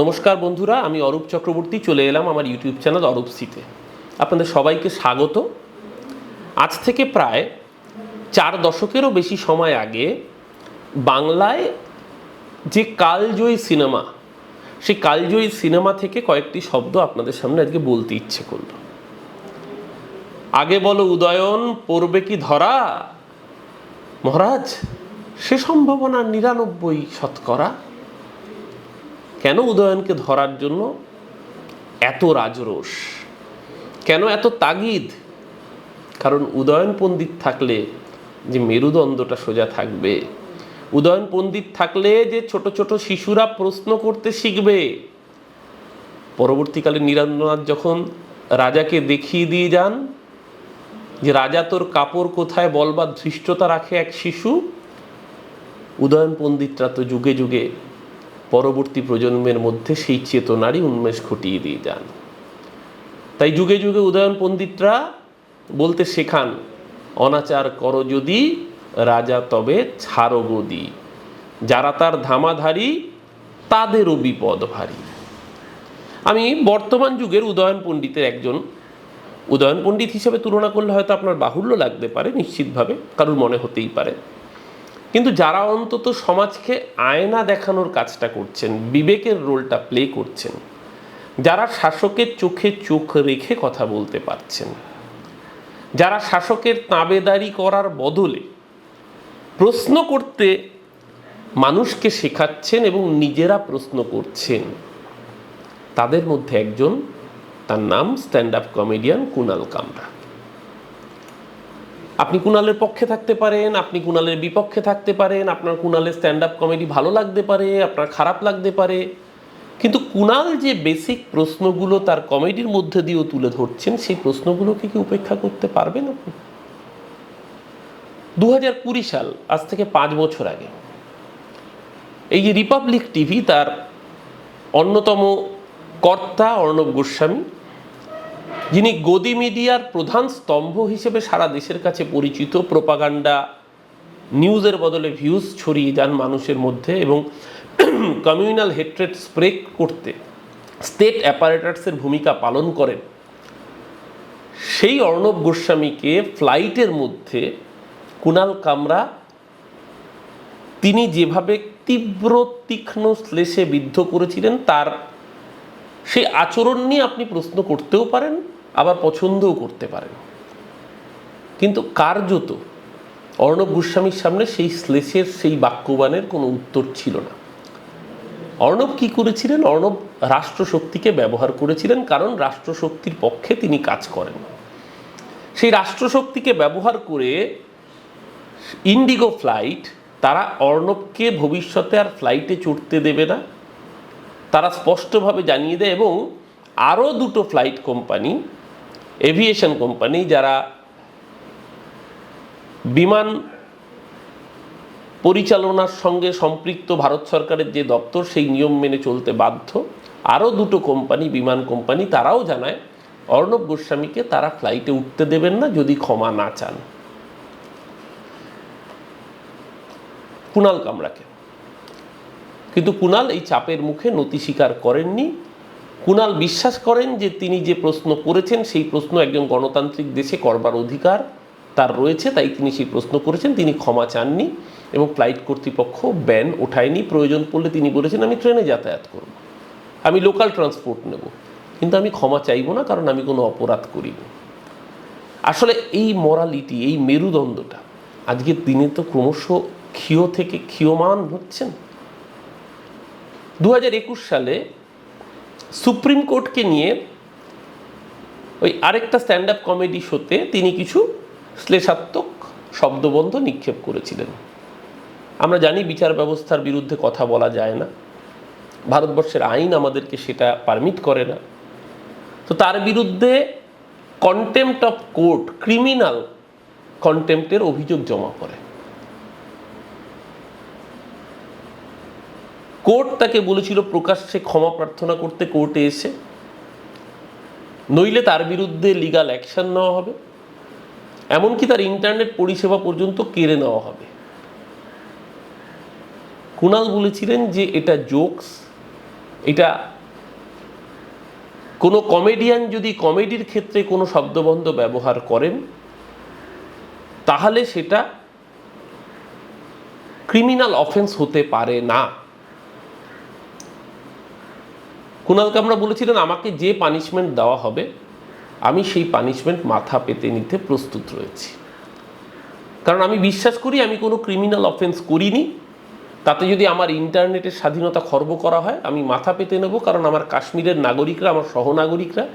নমস্কার বন্ধুরা, আমি অরূপ চক্রবর্তী, চলে এলাম আমার ইউটিউব চ্যানেল অরূপ সিতে আপনাদের সবাইকে স্বাগত। আজ থেকে প্রায় চার দশকেরও বেশি সময় আগে বাংলায় যে কালজয়ী সিনেমা, সেই কালজয়ী সিনেমা থেকে কয়েকটি শব্দ আপনাদের সামনে আজকে বলতে ইচ্ছে করল। আগে বলো উদয়ন, পড়বে কি ধরা? মহারাজ, সে সম্ভাবনা নিরানব্বই শতকরা। কেন উদয়নকে ধরার জন্য এত রাজরোষ? কেন এত তাগিদ? কারণ উদয়ন পণ্ডিত থাকলে যে মেরুদণ্ডটা সোজা থাকবে, উদয়ন পণ্ডিত থাকলে যে ছোট ছোট শিশুরা প্রশ্ন করতে শিখবে, পরবর্তীকালে নীরেন্দ্রনাথ যখন রাজাকে দেখিয়ে দিয়ে যান যে রাজা তোর কাপড় কোথায় বলবার ধৃষ্টতা রাখে এক শিশু, উদয়ন পণ্ডিতরা তো যুগে যুগে পরবর্তী প্রজন্মের মধ্যে সেই চেতনারই উন্মেষ ঘটিয়ে দিয়ে যান। তাই যুগে যুগে উদয়ন পণ্ডিতরা বলতে শেখান, অনাচার করো যদি, রাজা তবে ছাড়ো গদি যারা তার ধামাধারী, তাদেরও বিপদ ভারী। আমি বর্তমান যুগের উদয়ন পণ্ডিতের একজন, উদয়ন পণ্ডিত হিসেবে তুলনা করলে হয়তো আপনার বাহুল্য লাগতে পারে নিশ্চিতভাবে, কারোর মনে হতেই পারে। কিন্তু যারা অন্তত সমাজকে আয়না দেখানোর কাজটা করছেন, বিবেকের রোলটা প্লে করছেন, যারা শাসকের চোখে চোখ রেখে কথা বলতে পারছেন, যারা শাসকের তাবেদারি করার বদলে প্রশ্ন করতে মানুষকে শেখাচ্ছেন এবং নিজেরা প্রশ্ন করছেন, তাদের মধ্যে একজন, তার নাম স্ট্যান্ড আপ কমেডিয়ান কুনাল কামরা। আপনি কুণালের পক্ষে থাকতে পারেন, আপনি কুণালের বিপক্ষে থাকতে পারেন, আপনার কুণালের স্ট্যান্ড আপ কমেডি ভালো লাগতে পারে, আপনার খারাপ লাগতে পারে। কিন্তু কুণাল যে বেসিক প্রশ্নগুলো তার কমেডির মধ্যে দিয়েও তুলে ধরছেন, সেই প্রশ্নগুলোকে কি উপেক্ষা করতে পারবেন আপনি? দু হাজার কুড়ি সাল, আজ থেকে পাঁচ বছর আগে, এই যে রিপাবলিক টিভি তার অন্যতম কর্তা অর্ণব গোস্বামী যিনি গদি মিডিয়ার প্রধান স্তম্ভ হিসেবে সারা দেশের কাছে পরিচিত, প্রোপাগান্ডা নিউজের বদলে ভিউজ ছড়িয়ে যান মানুষের মধ্যে এবং কমিউনাল হেট্রেড স্প্রে করতে স্টেট অ্যাপারেটার্সের ভূমিকা পালন করেন। সেই অর্ণব গোস্বামীকে ফ্লাইটের মধ্যে কুনাল কামরা, তিনি যেভাবে তীব্র, তীক্ষ্ণ শ্লেষে বিদ্ধ করেছিলেন, তার সেই আচরণ নিয়ে আপনি প্রশ্ন করতেও পারেন। আবার পছন্দও করতে পারেন। কিন্তু কার্যত অর্ণব গোস্বামীর সামনে সেই শ্লেষের, সেই বাক্যবানের কোনো উত্তর ছিল না। অর্ণব কি করেছিলেন? অর্ণব রাষ্ট্রশক্তিকে ব্যবহার করেছিলেন, কারণ রাষ্ট্রশক্তির পক্ষে তিনি কাজ করেন। সেই রাষ্ট্রশক্তিকে ব্যবহার করে ইন্ডিগো ফ্লাইট, তারা অর্ণবকে ভবিষ্যতে আর ফ্লাইটে চড়তে দেবে না। তারা স্পষ্টভাবে জানিয়ে দেয় এবং আরও দুটো ফ্লাইট কোম্পানি এভিয়েশন কোম্পানি যারা বিমান পরিচালনার সঙ্গে সম্পৃক্ত ভারত সরকারের যে দপ্তর, সেই নিয়ম মেনে চলতে বাধ্য। আরও দুটো কোম্পানি, বিমান কোম্পানি, তারাও জানায়, অর্ণব গোস্বামীকে তারা ফ্লাইটে উঠতে দেবেন না যদি ক্ষমা না চান। কুণাল কামরাকে। কিন্তু কুণাল এই চাপের মুখে নতি স্বীকার করেননি। কুণাল বিশ্বাস করেন যে তিনি যে প্রশ্ন করেছেন, সেই প্রশ্ন একজন গণতান্ত্রিক দেশে করবার অধিকার তার রয়েছে, তাই তিনি সেই প্রশ্ন করেছেন। তিনি ক্ষমা চাননি এবং ফ্লাইট কর্তৃপক্ষ ব্যান ওঠায়নি। প্রয়োজন পড়লে তিনি বলেছেন, আমি ট্রেনে যাতায়াত করব। আমি লোকাল ট্রান্সপোর্ট নেব। কিন্তু আমি ক্ষমা চাইব না, কারণ আমি কোনো অপরাধ করিনি আসলে এই মরালিটি এই মেরুদণ্ডটা আজকের দিনে তো ক্রমশ ক্ষীয় থেকে ক্ষীয়মান হচ্ছেন। দু হাজার একুশ সালে সুপ্রিম কোর্টকে নিয়ে ওই আরেকটা স্ট্যান্ড আপ কমেডি শোতে তিনি কিছু শ্লেষাত্মক শব্দবন্ধ নিক্ষেপ করেছিলেন। আমরা জানি বিচার ব্যবস্থার বিরুদ্ধে কথা বলা যায় না। ভারতবর্ষের আইন আমাদেরকে সেটা পারমিট করে না। তো তার বিরুদ্ধে কন্টেম্পট অফ কোর্ট ক্রিমিনাল কন্টেম্পটের অভিযোগ জমা করে কোর্ট তাকে বলেছিল প্রকাশ্যে ক্ষমা প্রার্থনা করতে কোর্টে এসে। নইলে তার বিরুদ্ধে লিগাল অ্যাকশন নেওয়া হবে। এমনকি তার ইন্টারনেট পরিষেবা পর্যন্ত কেড়ে নেওয়া হবে। কুণাল বলেছিলেন যে এটা জোকস এটা কোনো কমেডিয়ান যদি কমেডির ক্ষেত্রে কোনো শব্দবন্ধ ব্যবহার করেন, তাহলে সেটা ক্রিমিনাল অফেন্স হতে পারে না। কুণালকে আমরা বলেছিলেন, আমাকে যে পানিশমেন্ট দেওয়া হবে, আমি সেই পানিশমেন্ট মাথা পেতে নিতে প্রস্তুত রয়েছি। কারণ আমি বিশ্বাস করি, আমি কোনো ক্রিমিনাল অফেন্স করিনি। তাতে যদি আমার ইন্টারনেটের স্বাধীনতা খর্ব করা হয়, আমি মাথা পেতে নেব। কারণ আমার কাশ্মীরের নাগরিকরা, আমার সহনাগরিকরা,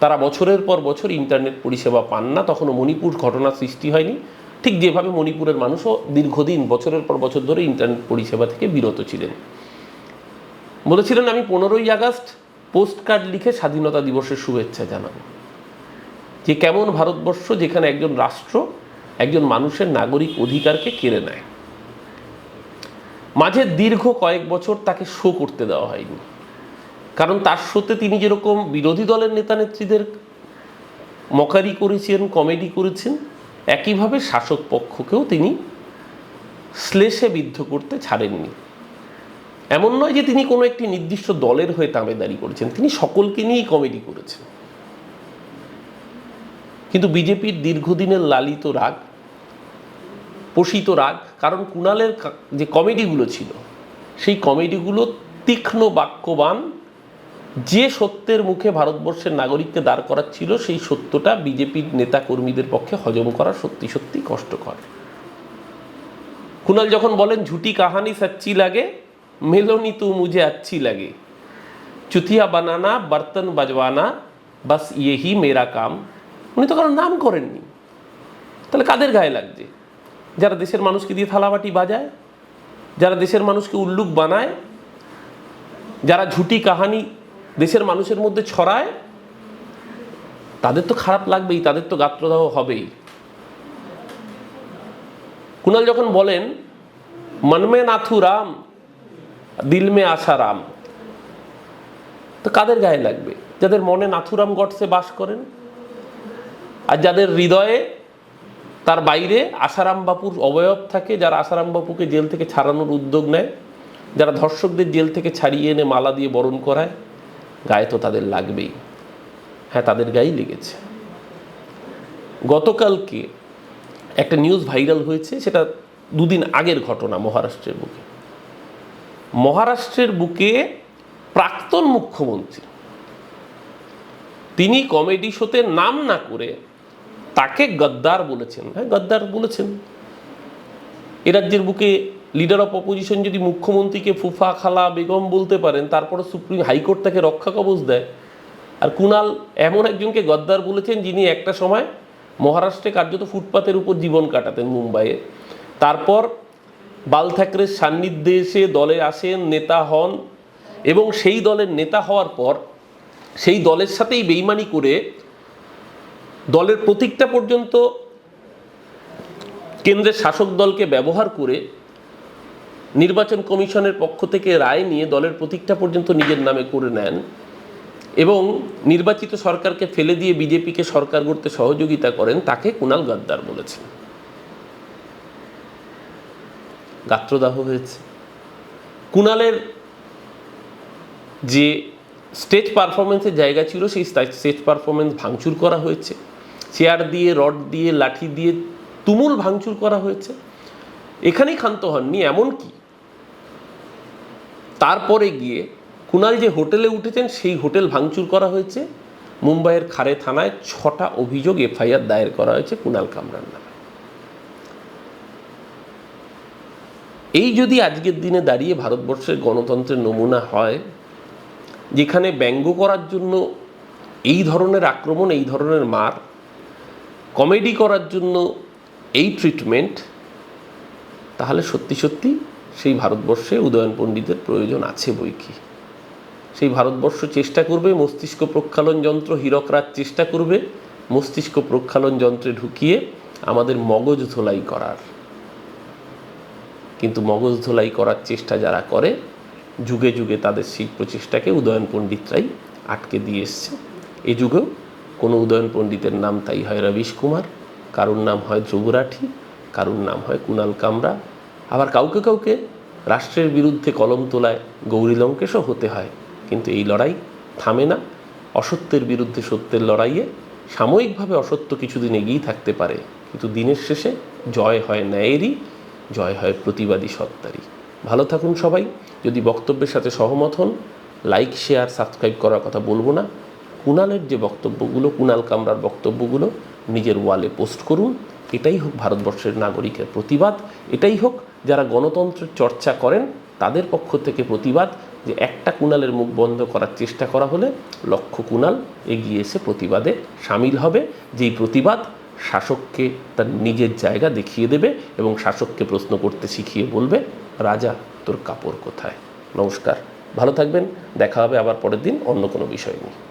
তারা বছরের পর বছর ইন্টারনেট পরিষেবা পান না। তখনও মণিপুর ঘটনা সৃষ্টি হয়নি। ঠিক যেভাবে মণিপুরের মানুষও দীর্ঘদিন, বছরের পর বছর ধরে ইন্টারনেট পরিষেবা থেকে বিরত ছিলেন। বলেছিলেন, আমি পনেরোই আগস্ট পোস্ট কার্ড লিখে স্বাধীনতা দিবসের শুভেচ্ছা জানাব। যে কেমন ভারতবর্ষ যেখানে একজন রাষ্ট্র একজন মানুষের নাগরিক অধিকারকে কেড়ে নেয়। মাঝে দীর্ঘ কয়েক বছর তাকে শো করতে দেওয়া হয়নি। কারণ তার শোতে তিনি যেরকম বিরোধী দলের নেতা নেত্রীদের মকারি করেছেন, কমেডি করেছেন, একইভাবে শাসক পক্ষকেও তিনি শ্লেষে বিদ্ধ করতে ছাড়েননি। এমন নয় যে তিনি কোনো একটি নির্দিষ্ট দলের হয়ে তাঁবেদারি করেছেন, তিনি সকলকে নিয়েই কমেডি করেছেন। কিন্তু বিজেপির দীর্ঘদিনের লালিত রাগ, পোষিত রাগ, কারণ কুণালের যে কমেডিগুলো ছিল, সেই কমেডিগুলো তীক্ষ্ণ বাক্যবান, যে সত্যের মুখে ভারতবর্ষের নাগরিককে দাঁড় করাচ্ছিল, সেই সত্যটা বিজেপির নেতাকর্মীদের পক্ষে হজম করা সত্যি সত্যি কষ্টকর। কুণাল যখন বলেন, ঝুটি কাহানি সচ্চি লাগে? মেলোনি তু মুঝে আচ্ছি লাগে চুতিয়া বানানা বর্তন বাজওয়ানা বাস ইয়েহি মেরা কাম উনি তো কারোর নাম করেননি তাহলে কাদের গায়ে লাগছে যারা দেশের মানুষকে দিয়ে থালাবাটি বাজায় যারা দেশের মানুষকে উল্লুক বানায় যারা ঝুটি কাহানি দেশের মানুষের মধ্যে ছড়ায় তাদের তো খারাপ লাগবেই তাদের তো গাত্রদাহ হবেই কুণাল যখন বলেন মনমে নাথু রাম দিল মে আশা রাম। তো কাদের গায়ে লাগবে? যাদের মনে নাথুরাম গডসে বাস করেন? আর যাদের হৃদয়ে তার বাইরে আসারাম বাপুর অবয়ব থাকে, যারা আসারাম বাপুকে জেল থেকে ছাড়ানোর উদ্যোগ নেয়, যারা ধর্ষকদের জেল থেকে ছাড়িয়ে এনে মালা দিয়ে বরণ করায়, গায়ে তো তাদের লাগবেই। হ্যাঁ তাদের গায়েই লেগেছে। গতকালকে একটা নিউজ ভাইরাল হয়েছে, সেটা দুদিন আগের ঘটনা মহারাষ্ট্রের বুকে। মহারাষ্ট্রের বুকে প্রাক্তন মুখ্যমন্ত্রী। তিনি কমেডি শোতে নাম না করে তাকে গদ্দার বলেছেন। হ্যাঁ গদ্দার বলেছেন। এ রাজ্যের বুকে লিডার অফ অপোজিশন যদি মুখ্যমন্ত্রীকে ফুফা, খালা, বেগম বলতে পারেন তারপরে সুপ্রিম হাইকোর্ট তাকে রক্ষা কবচ দেয়। আর কুনাল এমন একজনকে গদ্দার বলেছেন যিনি একটা সময় মহারাষ্ট্রে কার্যত ফুটপাতের উপর জীবন কাটাতেন মুম্বাইয়ে। তারপর বাল ঠাকরের সান্নিধ্যে এসে দলে আসেন, নেতা হন এবং সেই দলের নেতা হওয়ার পর সেই দলের সাথেই বেইমানি করে দলের প্রতীকটা পর্যন্ত কেন্দ্রের শাসক দলকে ব্যবহার করে নির্বাচন কমিশনের পক্ষ থেকে রায় নিয়ে দলের প্রতীকটা পর্যন্ত নিজের নামে করে নেন এবং নির্বাচিত সরকারকে ফেলে দিয়ে বিজেপিকে সরকার গড়তে সহযোগিতা করেন, তাকে কুণাল গদ্দার বলেছেন। গাত্রদাহ হয়েছে। কুণালের যে স্টেজ পারফরমেন্সের জায়গা ছিল, সেই স্টেজ পারফরমেন্স ভাঙচুর করা হয়েছে। চেয়ার দিয়ে রড দিয়ে, লাঠি দিয়ে তুমুল ভাঙচুর করা হয়েছে। এখানেই ক্ষান্ত হননি এমন কি তারপরে গিয়ে কুণাল যে হোটেলে উঠেছেন, সেই হোটেল ভাঙচুর করা হয়েছে। মুম্বাইয়ের খারে থানায় ছটা অভিযোগ এফআইআর দায়ের করা হয়েছে কুণাল কামরার নামে। এই যদি আজকের দিনে দাঁড়িয়ে ভারতবর্ষের গণতন্ত্রের নমুনা হয়, যেখানে ব্যঙ্গ করার জন্য এই ধরনের আক্রমণ, এই ধরনের মার, কমেডি করার জন্য এই ট্রিটমেন্ট তাহলে সত্যি সত্যি সেই ভারতবর্ষে উদয়ন পণ্ডিতের প্রয়োজন আছে বই কি? সেই ভারতবর্ষ চেষ্টা করবে মস্তিষ্ক প্রক্ষালন যন্ত্র হীরকরাজ চেষ্টা করবে মস্তিষ্ক প্রক্ষালন যন্ত্রে ঢুকিয়ে আমাদের মগজ ধোলাই করার। কিন্তু মগজ ধোলাই করার চেষ্টা যারা করে, যুগে যুগে তাদের সেই প্রচেষ্টাকে উদয়ন পণ্ডিতরাই আটকে দিয়ে এসছে। এ যুগেও কোনো উদয়ন পণ্ডিতের নাম তাই হয় রবিশ কুমার, কারুর নাম হয় ধ্রুবরাঠি, কারুর নাম হয় কুণাল কামরা। আবার কাউকে কাউকে রাষ্ট্রের বিরুদ্ধে কলম তোলায় গৌরী লঙ্কেশও হতে হয়, কিন্তু এই লড়াই থামে না। অসত্যের বিরুদ্ধে সত্যের লড়াইয়ে সাময়িকভাবে অসত্য কিছুদিন এগিয়ে থাকতে পারে, কিন্তু দিনের শেষে জয় হয় ন্যায়েরই। জয় হয় প্রতিবাদী সত্তারই। ভালো থাকুন সবাই। যদি বক্তব্যের সাথে সহমত হন লাইক শেয়ার সাবস্ক্রাইব করার কথা বলব না। কুণালের যে বক্তব্যগুলো, কুণাল কামরার বক্তব্যগুলো নিজের ওয়ালে পোস্ট করুন। এটাই হোক ভারতবর্ষের নাগরিকের প্রতিবাদ। এটাই হোক যারা গণতন্ত্রের চর্চা করেন, তাদের পক্ষ থেকে প্রতিবাদ যে একটা কুণালের মুখ বন্ধ করার চেষ্টা করা হলে লক্ষ কুণাল এগিয়ে এসে প্রতিবাদে সামিল হবে। যেই প্রতিবাদ শাসককে তার নিজের জায়গা দেখিয়ে দেবে এবং শাসককে প্রশ্ন করতে শিখিয়ে বলবে, রাজা, তোর কাপড় কোথায়? নমস্কার। ভালো থাকবেন। দেখা হবে আবার পরের দিন অন্য কোনো বিষয় নিয়ে।